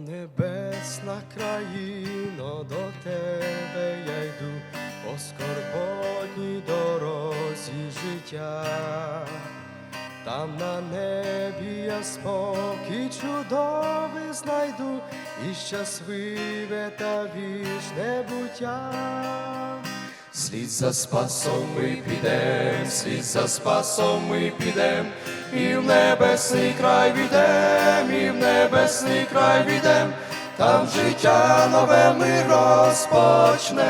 Небесна країно, до тебе я йду, по скорботній дорозі життя. Там на небі я спокій чудовий знайду і щасливе та вічне буття. Слід за спасом ми підем, слід за спасом ми підем, і в небесний край відем, і в небесний край відем, там життя нове ми розпочнем,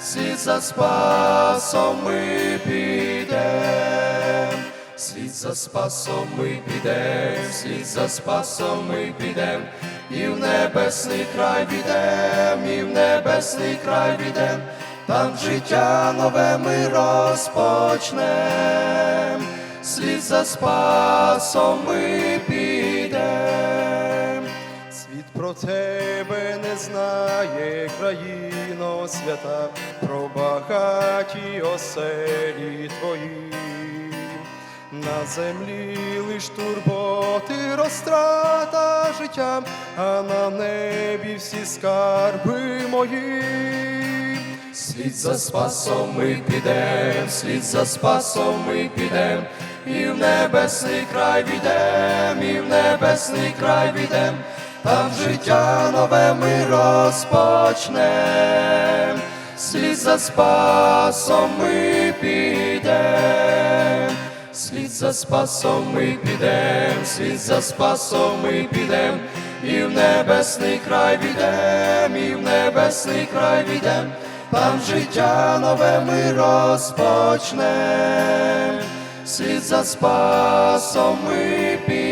слід за спасом ми підем, слід за спасом ми підем, слід за спасом ми підем, і в небесний край відем, і в небесний край відем, там життя нове ми розпочнем, слід за спасом ми підем. Світ про тебе не знає, країно свята, про багаті оселі твої. На землі лиш турботи розтрата життя, а на небі всі скарби мої. Слід за спасом ми підем, слід за спасом ми підем, і в небесний край відем, і в небесний край відем, там життя нове ми розпочнем, слід за спасом ми підем, за спасом ми підем, світ за спасом ми підем, і в небесний край відем, і в небесний край відем, там життя нове ми розпочнем, світ за спасом ми підем.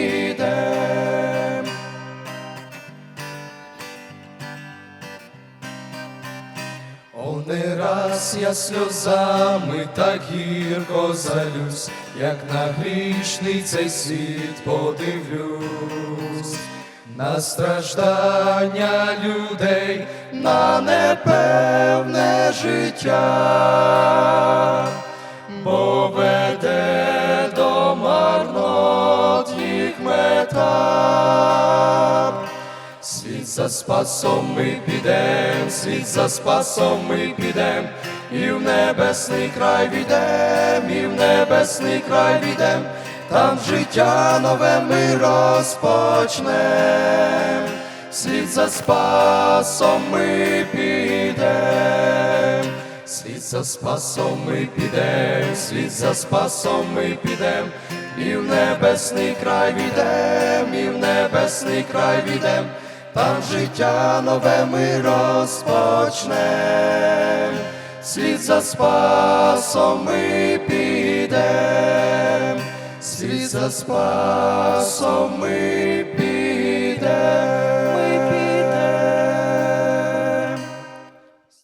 О, не раз я сльозами так гірко залюсь, як на грішний цей світ подивлюсь, на страждання людей, на непевне життя, бо веде до марнот їх мета. За спасом ми підем, світ за спасом ми підем, і в небесний край відем, і в небесний край відем, там життя нове ми розпочнем, світ за спасом ми підем, світ за спасом ми підем, світ за спасом ми підем, і в небесний край відем, і в небесний край відем, там життя нове ми розпочнем, слід за спасом ми підем, слід за спасом